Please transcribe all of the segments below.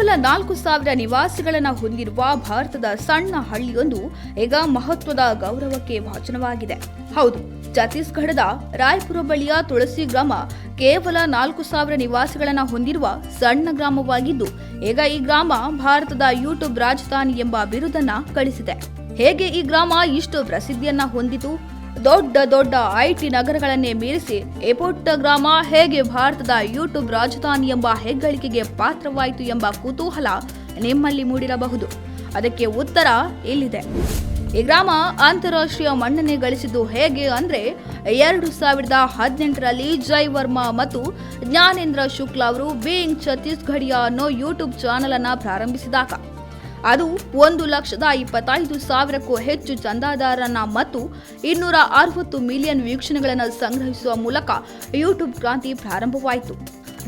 ಕೇವಲ ನಾಲ್ಕು ಸಾವಿರ ನಿವಾಸಿಗಳನ್ನು ಹೊಂದಿರುವ ಭಾರತದ ಸಣ್ಣ ಹಳ್ಳಿಯೊಂದು ಈಗ ಮಹತ್ವದ ಗೌರವಕ್ಕೆ ಭಾಜನವಾಗಿದೆ ಹೌದು, ಛತ್ತೀಸ್ಗಢದ ರಾಯ್ಪುರ ಬಳಿಯ ತುಳಸಿ ಗ್ರಾಮ ಕೇವಲ ನಾಲ್ಕು ಸಾವಿರ ನಿವಾಸಿಗಳನ್ನು ಹೊಂದಿರುವ ಸಣ್ಣ ಗ್ರಾಮವಾಗಿದ್ದು, ಈಗ ಈ ಗ್ರಾಮ ಭಾರತದ ಯೂಟ್ಯೂಬ್ ರಾಜಧಾನಿ ಎಂಬ ಬಿರುದನ್ನ ಗಳಿಸಿದೆ ಹೇಗೆ ಈ ಗ್ರಾಮ ಇಷ್ಟು ಪ್ರಸಿದ್ಧಿಯನ್ನ ಹೊಂದಿತು? ದೊಡ್ಡ ದೊಡ್ಡ ಐಟಿ ನಗರಗಳನ್ನೇ ಮೀರಿಸಿ ಎಪೋಟ್ಟ ಗ್ರಾಮ ಹೇಗೆ ಭಾರತದ ಯೂಟ್ಯೂಬ್ ರಾಜಧಾನಿ ಎಂಬ ಹೆಗ್ಗಳಿಕೆಗೆ ಪಾತ್ರವಾಯಿತು ಎಂಬ ಕುತೂಹಲ ನಿಮ್ಮಲ್ಲಿ ಮೂಡಿರಬಹುದು. ಅದಕ್ಕೆ ಉತ್ತರ ಇಲ್ಲಿದೆ. ಈ ಗ್ರಾಮ ಅಂತಾರಾಷ್ಟ್ರೀಯ ಮನ್ನಣೆ ಗಳಿಸಿದ್ದು ಹೇಗೆ ಅಂದ್ರೆ ಎರಡು ಸಾವಿರದ ಹದಿನೆಂಟರಲ್ಲಿ ಜೈ ವರ್ಮಾ ಮತ್ತು ಜ್ಞಾನೇಂದ್ರ ಶುಕ್ಲಾ ಅವರು ಬೀಯಿಂಗ್ ಛತ್ತೀಸ್ಗಢಿಯ ಅನ್ನೋ ಯೂಟ್ಯೂಬ್ ಚಾನೆಲ್ ಅನ್ನ ಪ್ರಾರಂಭಿಸಿದಾಗ. ಅದು ಒಂದು ಲಕ್ಷದ ಇಪ್ಪತ್ತೈದು ಸಾವಿರಕ್ಕೂ ಹೆಚ್ಚು ಚಂದಾದಾರರನ್ನ ಮತ್ತು ಇನ್ನೂರ ಅರವತ್ತು ಮಿಲಿಯನ್ ವೀಕ್ಷಣೆಗಳನ್ನು ಸಂಗ್ರಹಿಸುವ ಮೂಲಕ ಯೂಟ್ಯೂಬ್ ಕ್ರಾಂತಿ ಪ್ರಾರಂಭವಾಯಿತು.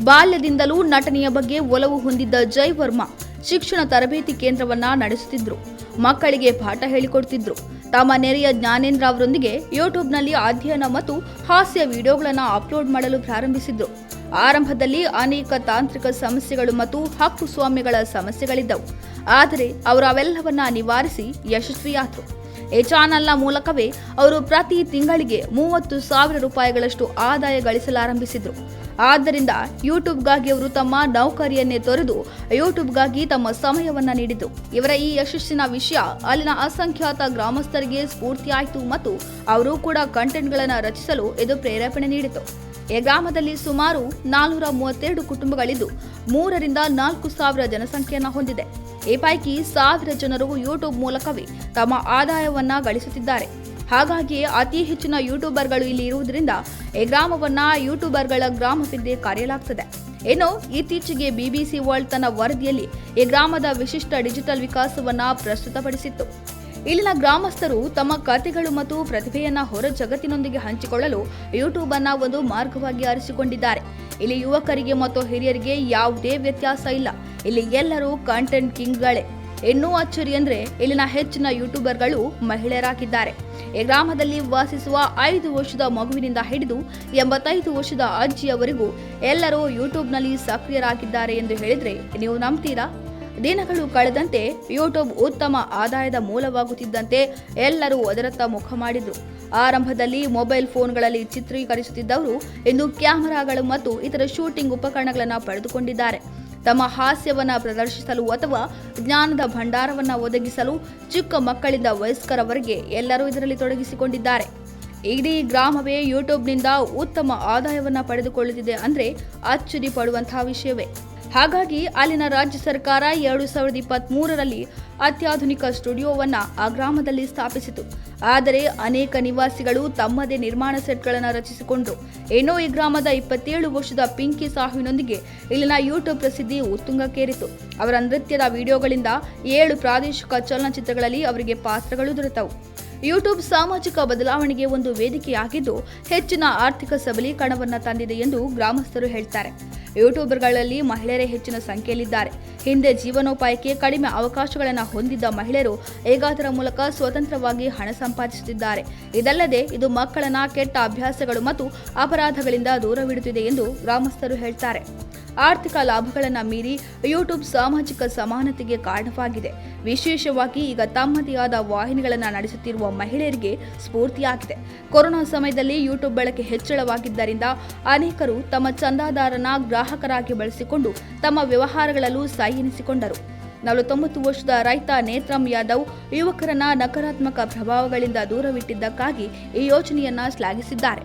ಬಾಲ್ಯದಿಂದಲೂ ನಟನೆಯ ಬಗ್ಗೆ ಒಲವು ಹೊಂದಿದ್ದ ಜೈ ವರ್ಮಾ ಶಿಕ್ಷಣ ತರಬೇತಿ ಕೇಂದ್ರವನ್ನ ನಡೆಸುತ್ತಿದ್ರು. ಮಕ್ಕಳಿಗೆ ಪಾಠ ಹೇಳಿಕೊಡ್ತಿದ್ರು. ತಮ್ಮ ನೆರೆಯ ಜ್ಞಾನೇಂದ್ರ ಅವರೊಂದಿಗೆ ಯೂಟ್ಯೂಬ್ನಲ್ಲಿ ಅಧ್ಯಯನ ಮತ್ತು ಹಾಸ್ಯ ವಿಡಿಯೋಗಳನ್ನು ಅಪ್ಲೋಡ್ ಮಾಡಲು ಪ್ರಾರಂಭಿಸಿದ್ರು. ಆರಂಭದಲ್ಲಿ ಅನೇಕ ತಾಂತ್ರಿಕ ಸಮಸ್ಯೆಗಳು ಮತ್ತು ಹಕ್ಕು ಸ್ವಾಮ್ಯಗಳ ಸಮಸ್ಯೆಗಳಿದ್ದವು. ಆದರೆ ಅವರು ಅವೆಲ್ಲವನ್ನ ನಿವಾರಿಸಿ ಯಶಸ್ವಿಯಾದರು. ಈ ಚಾನಲ್ನ ಮೂಲಕವೇ ಅವರು ಪ್ರತಿ ತಿಂಗಳಿಗೆ ಮೂವತ್ತು ಸಾವಿರ ರೂಪಾಯಿಗಳಷ್ಟು ಆದಾಯ ಗಳಿಸಲಾರಂಭಿಸಿದರು. ಆದ್ದರಿಂದ ಯೂಟ್ಯೂಬ್ಗಾಗಿ ಅವರು ತಮ್ಮ ನೌಕರಿಯನ್ನೇ ತೊರೆದು ಯೂಟ್ಯೂಬ್ಗಾಗಿ ತಮ್ಮ ಸಮಯವನ್ನ ನೀಡಿದರು. ಇವರ ಈ ಯಶಸ್ಸಿನ ವಿಷಯ ಅಲ್ಲಿನ ಅಸಂಖ್ಯಾತ ಗ್ರಾಮಸ್ಥರಿಗೆ ಸ್ಫೂರ್ತಿಯಾಯಿತು ಮತ್ತು ಅವರು ಕೂಡ ಕಂಟೆಂಟ್ಗಳನ್ನು ರಚಿಸಲು ಇದು ಪ್ರೇರೇಪಣೆ ನೀಡಿತು. ಈ ಗ್ರಾಮದಲ್ಲಿ ಸುಮಾರು ನಾಲ್ನೂರ ಮೂವತ್ತೆರಡು ಕುಟುಂಬಗಳಿದ್ದು ಮೂರರಿಂದ ನಾಲ್ಕು ಸಾವಿರ ಜನಸಂಖ್ಯೆಯನ್ನು ಹೊಂದಿದೆ. ಈ ಪೈಕಿ ಸಾವಿರ ಜನರು ಯೂಟ್ಯೂಬ್ ಮೂಲಕವೇ ತಮ್ಮ ಆದಾಯವನ್ನ ಗಳಿಸುತ್ತಿದ್ದಾರೆ. ಹಾಗಾಗಿ ಅತಿ ಹೆಚ್ಚಿನ ಯೂಟ್ಯೂಬರ್ಗಳು ಇಲ್ಲಿ ಇರುವುದರಿಂದ ಈ ಗ್ರಾಮವನ್ನ ಯೂಟ್ಯೂಬರ್ಗಳ ಗ್ರಾಮವೆಂದೇ ಕರೆಯಲಾಗ್ತದೆ. ಇನ್ನು ಇತ್ತೀಚೆಗೆ ಬಿಬಿಸಿ ವರ್ಲ್ಡ್ ತನ್ನ ವರದಿಯಲ್ಲಿ ಈ ಗ್ರಾಮದ ವಿಶಿಷ್ಟ ಡಿಜಿಟಲ್ ವಿಕಾಸವನ್ನ ಪ್ರಸ್ತುತಪಡಿಸಿತ್ತು. ಇಲ್ಲಿನ ಗ್ರಾಮಸ್ಥರು ತಮ್ಮ ಕಥೆಗಳು ಮತ್ತು ಪ್ರತಿಭೆಯನ್ನ ಹೊರ ಜಗತ್ತಿನೊಂದಿಗೆ ಹಂಚಿಕೊಳ್ಳಲು ಯೂಟ್ಯೂಬ್ ಅನ್ನ ಒಂದು ಮಾರ್ಗವಾಗಿ ಆರಿಸಿಕೊಂಡಿದ್ದಾರೆ. ಇಲ್ಲಿ ಯುವಕರಿಗೆ ಮತ್ತು ಹಿರಿಯರಿಗೆ ಯಾವುದೇ ವ್ಯತ್ಯಾಸ ಇಲ್ಲ. ಇಲ್ಲಿ ಎಲ್ಲರೂ ಕಂಟೆಂಟ್ ಕಿಂಗ್ಗಳೇ. ಇನ್ನೂ ಅಚ್ಚರಿ ಅಂದ್ರೆ ಇಲ್ಲಿನ ಹೆಚ್ಚಿನ ಯೂಟ್ಯೂಬರ್ಗಳು ಮಹಿಳೆಯರಾಗಿದ್ದಾರೆ. ಈ ಗ್ರಾಮದಲ್ಲಿ ವಾಸಿಸುವ ಐದು ವರ್ಷದ ಮಗುವಿನಿಂದ ಹಿಡಿದು ಎಂಬತ್ತೈದು ವರ್ಷದ ಅಜ್ಜಿಯವರೆಗೂ ಎಲ್ಲರೂ ಯೂಟ್ಯೂಬ್ನಲ್ಲಿ ಸಕ್ರಿಯರಾಗಿದ್ದಾರೆ ಎಂದು ಹೇಳಿದ್ರೆ ನೀವು ನಂಬ್ತೀರಾ? ದಿನಗಳು ಕಳೆದಂತೆ ಯೂಟ್ಯೂಬ್ ಉತ್ತಮ ಆದಾಯದ ಮೂಲವಾಗುತ್ತಿದ್ದಂತೆ ಎಲ್ಲರೂ ಅದರತ್ತ ಮುಖ ಮಾಡಿದ್ರು. ಆರಂಭದಲ್ಲಿ ಮೊಬೈಲ್ ಫೋನ್ಗಳಲ್ಲಿ ಚಿತ್ರೀಕರಿಸುತ್ತಿದ್ದವರು ಇಂದು ಕ್ಯಾಮೆರಾಗಳು ಮತ್ತು ಇತರ ಶೂಟಿಂಗ್ ಉಪಕರಣಗಳನ್ನು ಪಡೆದುಕೊಂಡಿದ್ದಾರೆ. ತಮ್ಮ ಹಾಸ್ಯವನ್ನ ಪ್ರದರ್ಶಿಸಲು ಅಥವಾ ಜ್ಞಾನದ ಭಂಡಾರವನ್ನ ಒದಗಿಸಲು ಚಿಕ್ಕ ಮಕ್ಕಳಿಂದ ವಯಸ್ಕರವರೆಗೆ ಎಲ್ಲರೂ ಇದರಲ್ಲಿ ತೊಡಗಿಸಿಕೊಂಡಿದ್ದಾರೆ. ಇಡೀ ಗ್ರಾಮವೇ ಯೂಟ್ಯೂಬ್ನಿಂದ ಉತ್ತಮ ಆದಾಯವನ್ನ ಪಡೆದುಕೊಳ್ಳುತ್ತಿದೆ ಅಂದರೆ ಅಚ್ಚರಿ ಪಡುವಂತಹ ವಿಷಯವೇ. ಹಾಗಾಗಿ ಅಲ್ಲಿನ ರಾಜ್ಯ ಸರ್ಕಾರ ಎರಡು ಸಾವಿರದ ಇಪ್ಪತ್ತ್ ಮೂರರಲ್ಲಿ ಅತ್ಯಾಧುನಿಕ ಸ್ಟುಡಿಯೋವನ್ನು ಆ ಗ್ರಾಮದಲ್ಲಿ ಸ್ಥಾಪಿಸಿತು. ಆದರೆ ಅನೇಕ ನಿವಾಸಿಗಳು ತಮ್ಮದೇ ನಿರ್ಮಾಣ ಸೆಟ್ಗಳನ್ನು ರಚಿಸಿಕೊಂಡರು. ಏನೋ ಈ ಗ್ರಾಮದ ಇಪ್ಪತ್ತೇಳು ವರ್ಷದ ಪಿಂಕಿ ಸಾಹುವಿನೊಂದಿಗೆ ಇಲ್ಲಿನ ಯೂಟ್ಯೂಬ್ ಪ್ರಸಿದ್ಧಿ ಉತ್ತುಂಗಕ್ಕೇರಿತು. ಅವರ ನೃತ್ಯದ ವಿಡಿಯೋಗಳಿಂದ ಏಳು ಪ್ರಾದೇಶಿಕ ಚಲನಚಿತ್ರಗಳಲ್ಲಿ ಅವರಿಗೆ ಪಾತ್ರಗಳು ದೊರೆತವು. ಯೂಟ್ಯೂಬ್ ಸಾಮಾಜಿಕ ಬದಲಾವಣೆಗೆ ಒಂದು ವೇದಿಕೆಯಾಗಿದ್ದು ಹೆಚ್ಚಿನ ಆರ್ಥಿಕ ಸಬಲೀಕರಣವನ್ನು ತಂದಿದೆ ಎಂದು ಗ್ರಾಮಸ್ಥರು ಹೇಳ್ತಾರೆ. ಯೂಟ್ಯೂಬರ್ಗಳಲ್ಲಿ ಮಹಿಳೆಯರೇ ಹೆಚ್ಚಿನ ಸಂಖ್ಯೆಯಲ್ಲಿದ್ದಾರೆ. ಹಿಂದೆ ಜೀವನೋಪಾಯಕ್ಕೆ ಕಡಿಮೆ ಅವಕಾಶಗಳನ್ನು ಹೊಂದಿದ್ದ ಮಹಿಳೆಯರು ಈಗ ಅದರ ಮೂಲಕ ಸ್ವತಂತ್ರವಾಗಿ ಹಣ ಸಂಪಾದಿಸುತ್ತಿದ್ದಾರೆ. ಇದಲ್ಲದೆ ಇದು ಮಕ್ಕಳನ್ನ ಕೆಟ್ಟ ಅಭ್ಯಾಸಗಳು ಮತ್ತು ಅಪರಾಧಗಳಿಂದ ದೂರವಿಡುತ್ತಿದೆ ಎಂದು ಗ್ರಾಮಸ್ಥರು ಹೇಳ್ತಾರೆ. ಆರ್ಥಿಕ ಲಾಭಗಳನ್ನು ಮೀರಿ ಯೂಟ್ಯೂಬ್ ಸಾಮಾಜಿಕ ಸಮಾನತೆಗೆ ಕಾರಣವಾಗಿದೆ. ವಿಶೇಷವಾಗಿ ಈಗ ತಮ್ಮದೇ ಆದ ವಾಹಿನಿಗಳನ್ನು ನಡೆಸುತ್ತಿರುವ ಮಹಿಳೆಯರಿಗೆ ಸ್ಫೂರ್ತಿಯಾಗಿದೆ. ಕೊರೋನಾ ಸಮಯದಲ್ಲಿ ಯೂಟ್ಯೂಬ್ ಬಳಕೆ ಹೆಚ್ಚಳವಾಗಿದ್ದರಿಂದ ಅನೇಕರು ತಮ್ಮ ಚಂದಾದಾರನ ಗ್ರಾಹಕರಾಗಿ ಬಳಸಿಕೊಂಡು ತಮ್ಮ ವ್ಯವಹಾರಗಳಲ್ಲೂ ಸೈ ಎನಿಸಿಕೊಂಡರು ನಲವತ್ತೊಂಬತ್ತು ವರ್ಷದ ರೈತ ನೇತ್ರಂ ಯಾದವ್ ಯುವಕರನ್ನ ನಕಾರಾತ್ಮಕ ಪ್ರಭಾವಗಳಿಂದ ದೂರವಿಟ್ಟಿದ್ದಕ್ಕಾಗಿ ಈ ಯೋಜನೆಯನ್ನ ಶ್ಲಾಘಿಸಿದ್ದಾರೆ.